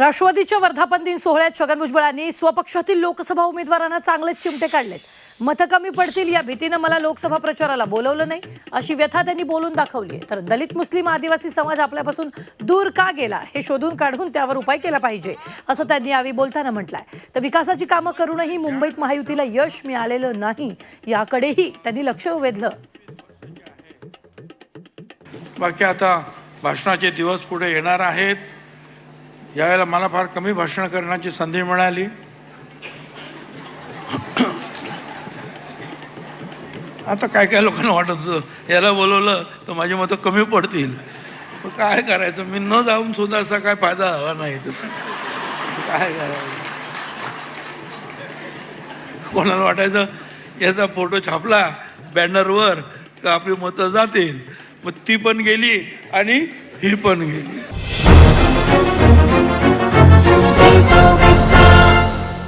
राष्ट्रवादीच्या वर्धापन दिन सोहळ्यात छगन भुजबळांनी स्वपक्षातील लोकसभा उमेदवारांना चांगलेच चिमटे काढलेत. मतं कमी पडतील या भीतीनं मला लोकसभा प्रचाराला बोलवलं नाही अशी व्यथा त्यांनी बोलून दाखवली आहे. तर दलित मुस्लिम आदिवासी समाज आपल्यापासून दूर का गेला हे शोधून काढून त्यावर उपाय केला पाहिजे असं त्यांनी यावेळी बोलताना म्हटलंय. तर विकासाची कामं करूनही मुंबईत महायुतीला यश मिळालेलं नाही याकडेही त्यांनी लक्ष वेधलं. बाकी आता भाषणाचे दिवस पुढे येणार आहेत. यावेळेला मला फार कमी भाषण करण्याची संधी मिळाली. आता काय काय लोकांना वाटत होतं? याला बोलवलं तर माझी मतं कमी पडतील. पण काय करायचं? मी न जाऊन सुद्धा असा काय फायदा झाला नाही. तर काय करायचं? कोणाला वाटायचं? याचा फोटो छापला बॅनरवर का आपली मतं जातील. मग ती पण गेली आणि ही पण गेली.